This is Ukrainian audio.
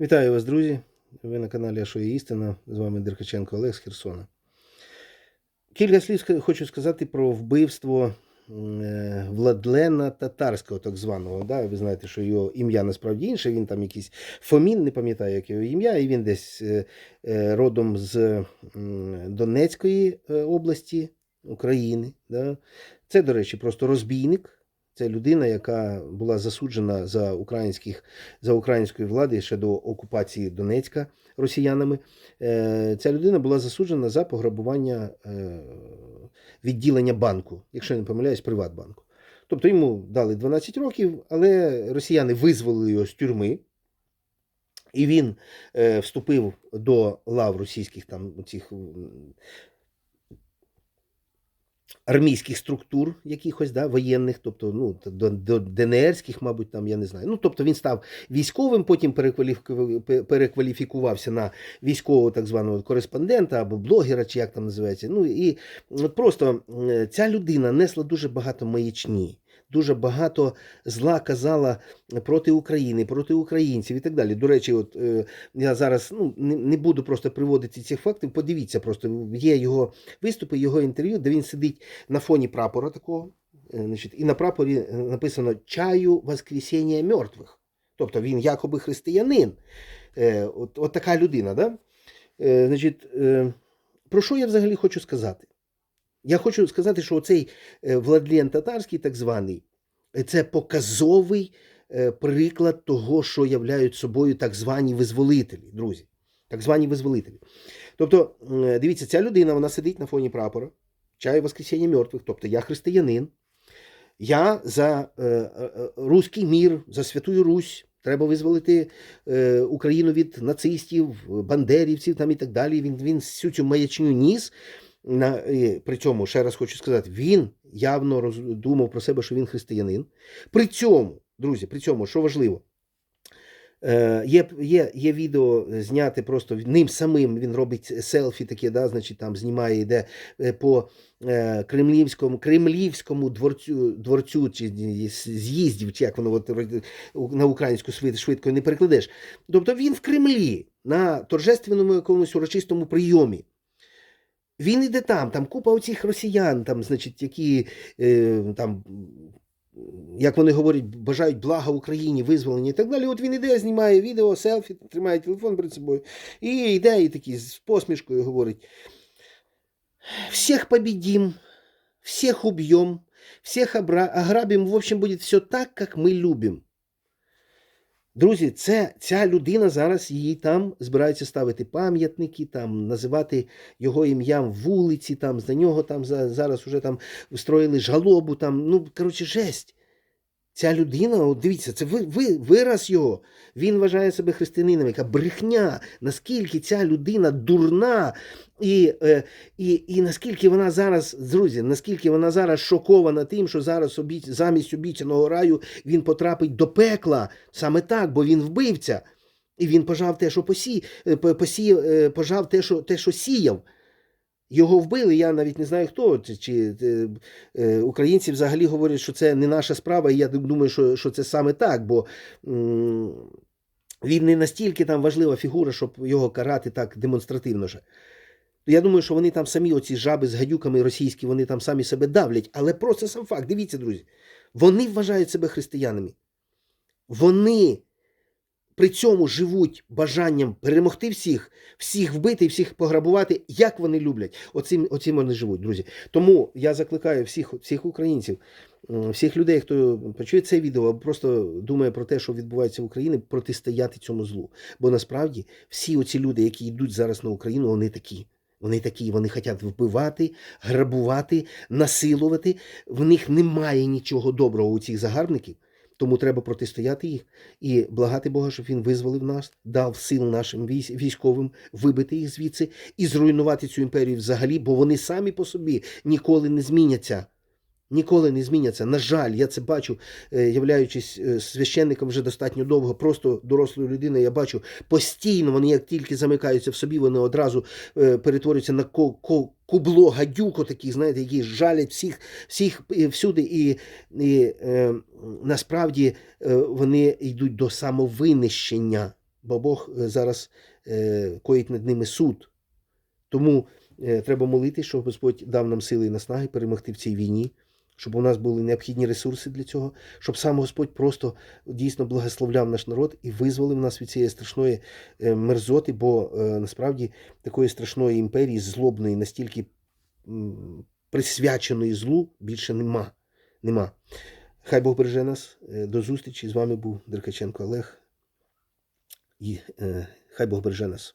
Вітаю вас, друзі! Ви на каналі «А що є істина. З вами Деркаченко Олег з Херсона. Кілька слів хочу сказати про вбивство е, Владлена Татарського, так званого. Да? Ви знаєте, що його ім'я насправді інше. Він там якийсь Фомін, не пам'ятаю, як його ім'я, і він десь е, е, родом з Донецької області України. Да? Це, до речі, просто розбійник. Це людина, яка була засуджена за українських за української влади ще до окупації Донецька росіянами. Е, Ця людина була засуджена за пограбування е, відділення банку, якщо я не помиляюсь, Приватбанку. Тобто йому дали 12 років, але росіяни визволили його з тюрми. І він е, вступив до лав російських там цих армійських структур якихось, да, воєнних, тобто ну, до, до ДНРських, мабуть, там, я не знаю. Ну, тобто він став військовим, потім перекваліфікував- перекваліфікувався на військового так званого кореспондента або блогера, чи як там називається. Ну і от просто ця людина несла дуже багато маячні. Дуже багато зла казала проти України, проти українців і так далі. До речі, от е, я зараз ну, не, буду просто приводити цих фактів. Подивіться, просто є його виступи, його інтерв'ю, де він сидить на фоні прапора такого. е, Значить, і на прапорі е, написано Чаю Воскресіння мертвих. Тобто він якоби християнин. От, от така людина. Да? Значить, про що я взагалі хочу сказати? Я хочу сказати, що оцей е, Владлен Татарський, так званий, це показовий е, приклад того, що являють собою так звані визволителі, друзі. Так звані визволителі. Тобто, е, дивіться, ця людина вона сидить на фоні прапора, чаю Воскресіння мертвих, тобто я християнин, я за руський мір, за Святую Русь. Треба визволити Україну від нацистів, бандерівців там і так далі. Він, він всю цю маячню ніс. На, при цьому, ще раз хочу сказати, він явно роз, думав про себе, що він християнин. При цьому, друзі, при цьому, що важливо, Е, Є, є, є відео зняте просто ним самим. Він робить селфі таке, да, значить, там знімає, йде е, по е, кремлівському, кремлівському дворцю, дворцю чи з'їздів, чи як воно от, на українську швид- швидко не перекладеш. Тобто він в Кремлі на торжественному якомусь урочистому прийомі. Він іде там, там купа оцих росіян, там, значить, які е, там як вони говорять, бажають блага Україні, визволення і так далі. От він іде, знімає відео, селфі, тримає телефон перед собою і йде і такий з посмішкою говорить: всіх победим, всіх уб'єм, всіх ограбим, в общем, буде все так, як ми любимо. Друзі, це ця людина зараз її там збираються ставити пам'ятники, там називати його ім'ям вулиці, там за нього там за, зараз уже там встроїли жалобу. Там, ну коротше, жесть. Ця людина, от дивіться, це ви, ви, вираз його. Він вважає себе християнином, яка брехня, наскільки ця людина дурна, і, е, і, і наскільки вона зараз, друзі, наскільки вона зараз шокована тим, що зараз обіць, замість обіцяного раю він потрапить до пекла. Саме так, бо він вбивця. І він пожав те, що посі, е, по- посіяв, е, пожав те, що, те, що сіяв. Його вбили, я навіть не знаю хто. Чи, чи е, е, українці взагалі говорять, що це не наша справа, і я думаю, що, що це саме так, бо м, він не настільки там важлива фігура, щоб його карати так демонстративно. же. Я думаю, що вони там самі, оці жаби з гадюками російські, вони там самі себе давлять. Але просто сам факт, дивіться, друзі, вони вважають себе християнами. Вони при цьому живуть бажанням перемогти всіх, всіх вбити, всіх пограбувати, як вони люблять. Оцим, оцим вони живуть, друзі. Тому я закликаю всіх, всіх українців, всіх людей, хто почує це відео, або просто думає про те, що відбувається в Україні, протистояти цьому злу. Бо насправді всі оці люди, які йдуть зараз на Україну, вони такі. Вони такі, вони хочуть вбивати, грабувати, насилувати. В них немає нічого доброго у цих загарбників. Тому треба протистояти їх і благати Бога, щоб він визволив нас, дав сил нашим військ- військовим вибити їх звідси і зруйнувати цю імперію взагалі, бо вони самі по собі ніколи не зміняться. Ніколи не зміняться. На жаль, я це бачу, е, являючись е, священником вже достатньо довго, просто дорослою людиною, я бачу постійно, вони як тільки замикаються в собі, вони одразу е, перетворюються на ко- кубло гадюко, такі, знаєте, які жалять всіх, всіх всюди. І, і е, насправді вони йдуть до самовинищення. бо Бог зараз е, коїть над ними суд. Тому треба молити, щоб Господь дав нам сили і наснаги перемогти в цій війні, щоб у нас були необхідні ресурси для цього, щоб сам Господь просто дійсно благословляв наш народ і визволив нас від цієї страшної е, мерзоти, бо е, насправді такої страшної імперії, злобної, настільки присвяченої злу, більше нема. нема. Хай Бог береже нас. Е, До зустрічі. З вами був Деркаченко Олег. І е, хай Бог береже нас.